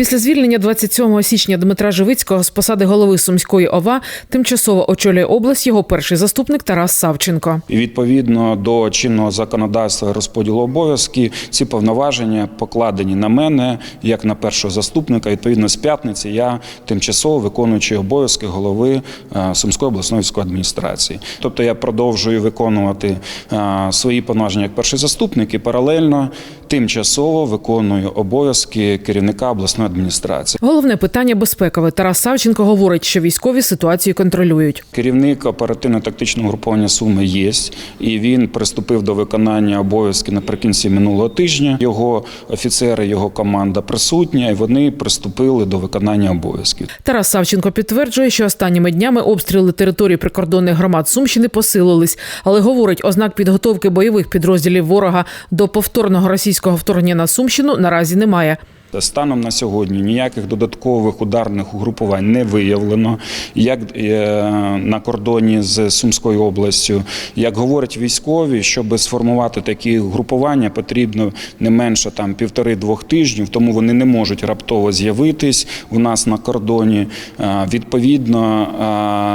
Після звільнення 27 січня Дмитра Живицького з посади голови Сумської ОВА тимчасово очолює область його перший заступник Тарас Савченко. І відповідно до чинного законодавства розподілу обов'язків ці повноваження покладені на мене як на першого заступника. Відповідно, з п'ятниці я тимчасово виконуючий обов'язки голови е, Сумської обласної військової адміністрації. Тобто я продовжую виконувати е, свої повноваження як перший заступник і паралельно тимчасово виконую обов'язки керівника обласної адміністрації. Головне питання безпекове. Тарас Савченко говорить, що військові ситуацію контролюють. Керівник оперативно-тактичного груповання Суми є, і він приступив до виконання обов'язків наприкінці минулого тижня. Його офіцери, його команда присутня, і вони приступили до виконання обов'язків. Тарас Савченко підтверджує, що останніми днями обстріли території прикордонних громад Сумщини посилились, але говорить, ознак підготовки бойових підрозділів ворога до повторного російського вторгнення на Сумщину наразі немає. Станом на сьогодні ніяких додаткових ударних угрупувань не виявлено, як е, на кордоні з Сумською областю. Як говорять військові, щоб сформувати такі групування, потрібно не менше там півтори-двох тижнів, тому вони не можуть раптово з'явитись у нас на кордоні. Е, Відповідно,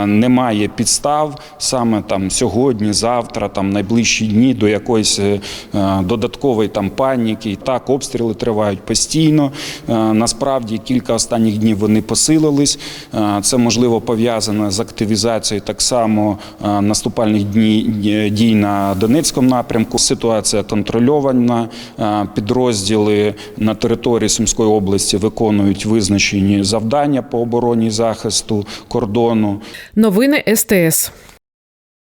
е, немає підстав саме там сьогодні, завтра, там найближчі дні до якоїсь додаткової там паніки. Так, обстріли тривають постійно. Е, Насправді кілька останніх днів вони посилились. Е, Це можливо пов'язано з активізацією так само е, наступальних дій на Донецькому напрямку. Ситуація контрольована. Підрозділи на території Сумської області виконують визначені завдання по обороні захисту кордону. Новини СТС.